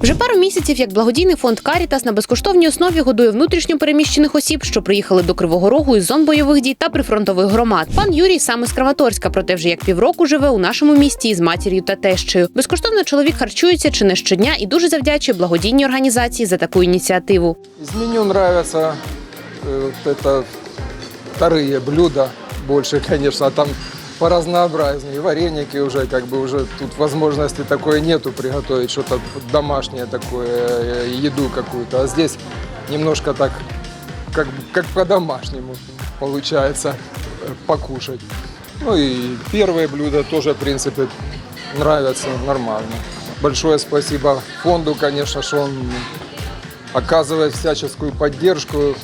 Вже пару місяців, як благодійний фонд Карітас на безкоштовній основі годує внутрішньо переміщених осіб, що приїхали до Кривого Рогу із зон бойових дій та прифронтових громад. Пан Юрій саме з Краматорська, проте вже як півроку живе у нашому місті із матір'ю та тещею. Безкоштовно чоловік харчується чи не щодня і дуже завдячує благодійній організації за таку ініціативу. Из меню нравятся э, вот это вторые блюда больше, конечно, а там по разнообразнее. Вареники уже, как бы уже тут возможности такой нету приготовить что-то домашнее такое, э, еду какую-то. А здесь немножко так, как, как по-домашнему получается э, покушать. Ну и первые блюда тоже, в принципе, нравятся нормально. Большое спасибо фонду, конечно, что он оказывает всяческую поддержку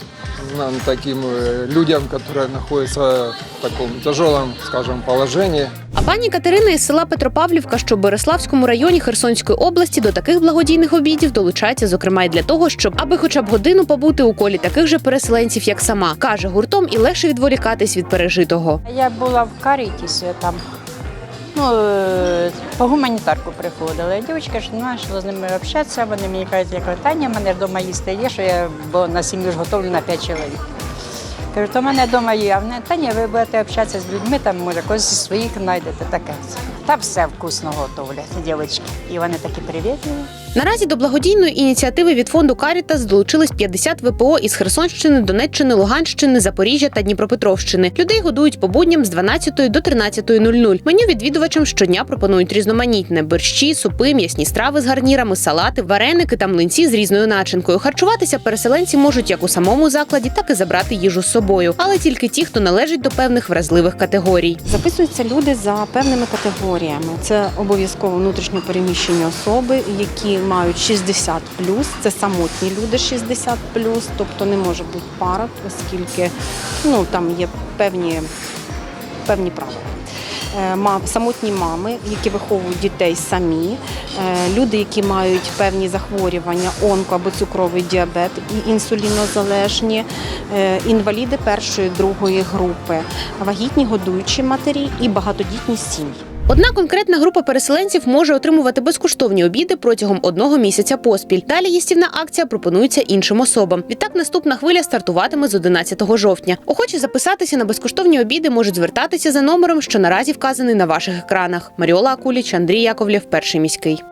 нам, таким э, людям, которые находятся в таком тяжелом, скажем, положении. А пані Катерина із села Петропавлівка, що в Береславському районі Херсонської області, до таких благодійних обідів долучається, зокрема, й для того, щоб аби хоча б годину побути у колі таких же переселенців, як сама каже гуртом, і легше відволікатись від пережитого. Я була в Карітісі там. Ну, е, по гуманітарку приходили. Дівчинка ж почала з ними общатися, вони мені кажуть, як Таня, мене вдома їсти є, що я бо на сім'ю ж готовлю на 5 чоловік. Кажу, то в мене вдома є, а вони, Таня, ви будете общатися з людьми, там, може, когось зі своїх знайдете таке. Та все вкусно готовлять, дівчатки. І вони такі привітливі. Наразі до благодійної ініціативи від фонду Карітас долучились 50 ВПО із Херсонщини, Донеччини, Луганщини, Запоріжжя та Дніпропетровщини. Людей годують по будням з 12 до 13.00. Меню відвідувачам щодня пропонують різноманітне борщі, супи, м'ясні страви з гарнірами, салати, вареники та млинці з різною начинкою. Харчуватися переселенці можуть як у самому закладі, так і забрати їжу з собою, але тільки ті, хто належить до певних вразливих категорій. Записуються люди за певними категоріями. Це обов'язково внутрішньо переміщені особи, які мають 60 це самотні люди 60 тобто не може бути пара, оскільки ну там є певні, певні правила. Е, Самотні мами, які виховують дітей самі, е, люди, які мають певні захворювання, онко або цукровий діабет і інсулінозалежні, е, інваліди першої, другої групи, вагітні годуючі матері і багатодітні сім'ї. Одна конкретна група переселенців може отримувати безкоштовні обіди протягом одного місяця поспіль. Далі їстівна акція пропонується іншим особам. Відтак наступна хвиля стартуватиме з 11 жовтня. Охочі записатися на безкоштовні обіди можуть звертатися за номером, що наразі вказаний на ваших екранах. Маріола Акуліч, Андрій Яковлєв, перший міський.